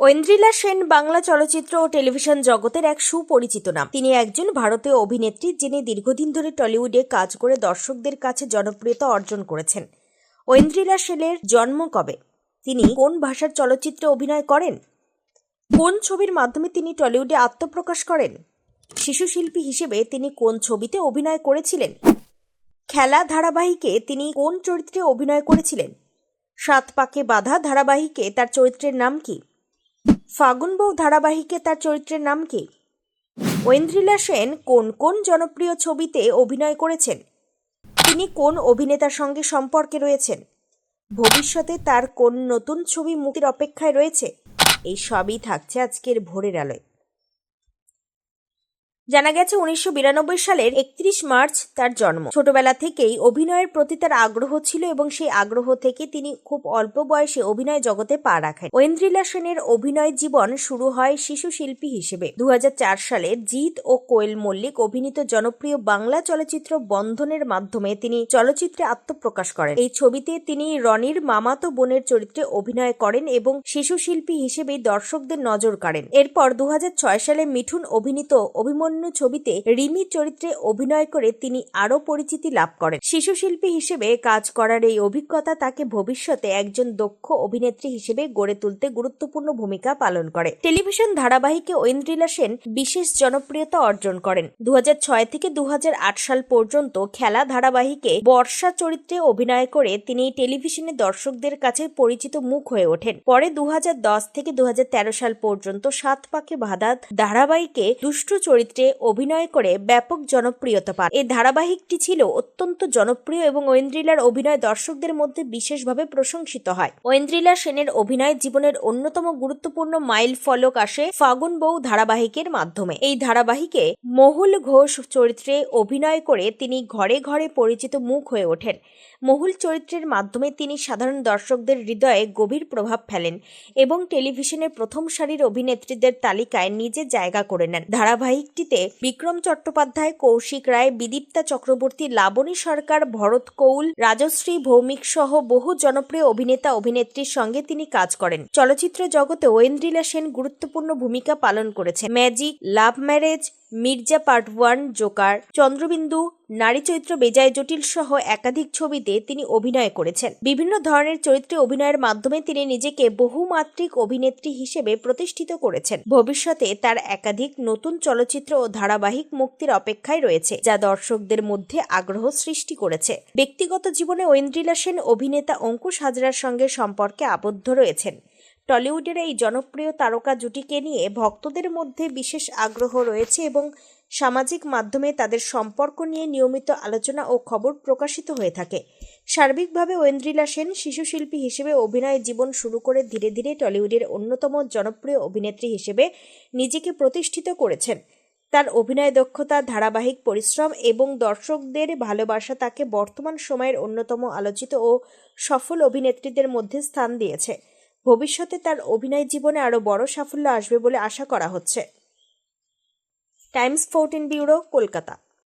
ঐন্দ্রিলা সেন বাংলা চলচ্চিত্র ও টেলিভিশন জগতের এক সুপরিচিত নাম। তিনি একজন ভারতীয় অভিনেত্রী যিনি দীর্ঘদিন ধরে টলিউডে কাজ করে দর্শকদের কাছে জনপ্রিয়তা অর্জন করেছেন। ঐন্দ্রিলা সেনের জন্ম কবে? তিনি কোন ভাষার চলচ্চিত্রে অভিনয় করেন? কোন ছবির মাধ্যমে তিনি টলিউডে আত্মপ্রকাশ করেন? শিশু শিল্পী হিসেবে তিনি কোন ছবিতে অভিনয় করেছিলেন? খেলা ধারাবাহিকে তিনি কোন চরিত্রে অভিনয় করেছিলেন? সাত পাকে বাধা ধারাবাহিকে তার চরিত্রের নাম কি? ফাগুন বউ ধারাবাহিকে তার চরিত্রের নাম কি? ঐন্দ্রিলা সেন কোন কোন জনপ্রিয় ছবিতে অভিনয় করেছেন? তিনি কোন অভিনেতার সঙ্গে সম্পর্কে রয়েছেন? ভবিষ্যতে তার কোন নতুন ছবি মুক্তির অপেক্ষায় রয়েছে? এই সবই থাকছে আজকের ভোরের আলোয়। জানা গেছে, উনিশশো বিরানব্বই সালের একত্রিশ মার্চ তার জন্ম। ছোটবেলা থেকেই অভিনয়ের প্রতি তার আগ্রহ ছিল এবং সেই আগ্রহ থেকে তিনি খুব অল্প বয়সে অভিনয় জগতে পা রাখেন। ঐন্দ্রিলা সেনের অভিনয় জীবন শুরু হয় শিশু শিল্পী হিসেবে। দু হাজার চার সালে জিৎ ও কোয়েল মল্লিক অভিনীত জনপ্রিয় বাংলা চলচ্চিত্র বন্ধনের মাধ্যমে তিনি চলচ্চিত্রে আত্মপ্রকাশ করেন। এই ছবিতে তিনি রনির মামাতো বোনের চরিত্রে অভিনয় করেন এবং শিশু শিল্পী হিসেবে দর্শকদের নজর কাড়েন। এরপর দু হাজার ছয় সালে মিঠুন অভিনীত অভিমন্যু ছবিতে রিমি চরিত্রে অভিনয় করে তিনি আরও পরিচিতি লাভ করেন। শিশু শিল্পী হিসেবে কাজ করার এই অভিজ্ঞতা তাকে ভবিষ্যতে একজন দক্ষ অভিনেত্রী হিসেবে গড়ে তুলতে গুরুত্বপূর্ণ ভূমিকা পালন করে। টেলিভিশন ধারাবাহিকে ঐন্দ্রিলা সেন বিশেষ জনপ্রিয়তা অর্জন করেন। দু থেকে দুহাজার আট সাল পর্যন্ত খেলা ধারাবাহিকে বর্ষা চরিত্রে অভিনয় করে তিনি টেলিভিশনে দর্শকদের কাছে পরিচিত মুখ হয়ে ওঠেন। পরে দু হাজার দশ থেকে দু হাজার তেরো সাল পর্যন্ত সাত পাকে বাধা ধারাবাহিকে দুষ্ট চরিত্রে অভিনয় করে ব্যাপক জনপ্রিয়তা পান এই ধারাবাহিকটি ছিল অত্যন্ত জনপ্রিয় এবং ঐন্দ্রিলার অভিনয় দর্শকদের মধ্যে বিশেষভাবে প্রশংসিত হয়। ঐন্দ্রিলা সেনের অভিনয় জীবনের অন্যতম গুরুত্বপূর্ণ মাইল ফলক আসে ফাগুন বউ ধারাবাহিকের মাধ্যমে। এই ধারাবাহিকে মহুল ঘোষ চরিত্রে অভিনয় করে তিনি ঘরে ঘরে পরিচিত মুখ হয়ে ওঠেন। মহুল চরিত্রের মাধ্যমে তিনি সাধারণ দর্শকদের হৃদয়ে গভীর প্রভাব ফেলেন এবং টেলিভিশনের প্রথম সারির অভিনেত্রীদের তালিকায় নিজে জায়গা করে নেন। ধারাবাহিকটিতে বিক্রম চট্টোপাধ্যায়, কৌশিক রায়, বিদীপ্তা চক্রবর্তী, লাবণী সরকার, ভরত কৌল, রাজশ্রী ভৌমিক সহ বহু জনপ্রিয় অভিনেতা, অভিনেত্রীর সঙ্গে তিনি কাজ করেন। চলচ্চিত্র জগতে ওয়েন্দ্রিলা সেন গুরুত্বপূর্ণ ভূমিকা পালন করেছে magic, love marriage Mirza part one joker. Chandrabindu, নারী চরিত্র বেজায় জটিল সহ একাধিক ছবিতে তিনি অভিনয় করেছেন। বিভিন্ন ধরনের চরিত্রে অভিনয়ের মাধ্যমে তিনি নিজেকে বহুমাত্রিক অভিনেত্রী হিসেবে প্রতিষ্ঠিত করেছেন। ভবিষ্যতে তার একাধিক নতুন চলচ্চিত্র ও ধারাবাহিক মুক্তির অপেক্ষায় রয়েছে, যা দর্শকদের মধ্যে আগ্রহ সৃষ্টি করেছে। ব্যক্তিগত জীবনে ঐন্দ্রিলা সেন অভিনেতা অঙ্কুশ হাজরার সঙ্গে সম্পর্কে আবদ্ধ রয়েছেন। টলিউডের এই জনপ্রিয় তারকা জুটিকে নিয়ে ভক্তদের মধ্যে বিশেষ আগ্রহ রয়েছে এবং সামাজিক মাধ্যমে তাদের সম্পর্ক নিয়ে নিয়মিত আলোচনা ও খবর প্রকাশিত হয়ে থাকে। সার্বিকভাবে ঐন্দ্রিলা সেন শিশু শিল্পী হিসেবে অভিনয় জীবন শুরু করে ধীরে ধীরে টলিউডের অন্যতম জনপ্রিয় অভিনেত্রী হিসেবে নিজেকে প্রতিষ্ঠিত করেছেন। তার অভিনয় দক্ষতা, ধারাবাহিক পরিশ্রম এবং দর্শকদের ভালোবাসা তাকে বর্তমান সময়ের অন্যতম আলোচিত ও সফল অভিনেত্রীদের মধ্যে স্থান দিয়েছে। ভবিষ্যতে তার অভিনয় জীবনে আরও বড় সাফল্য আসবে বলে আশা করা হচ্ছে। Times, fourteen bureau, Kolkata.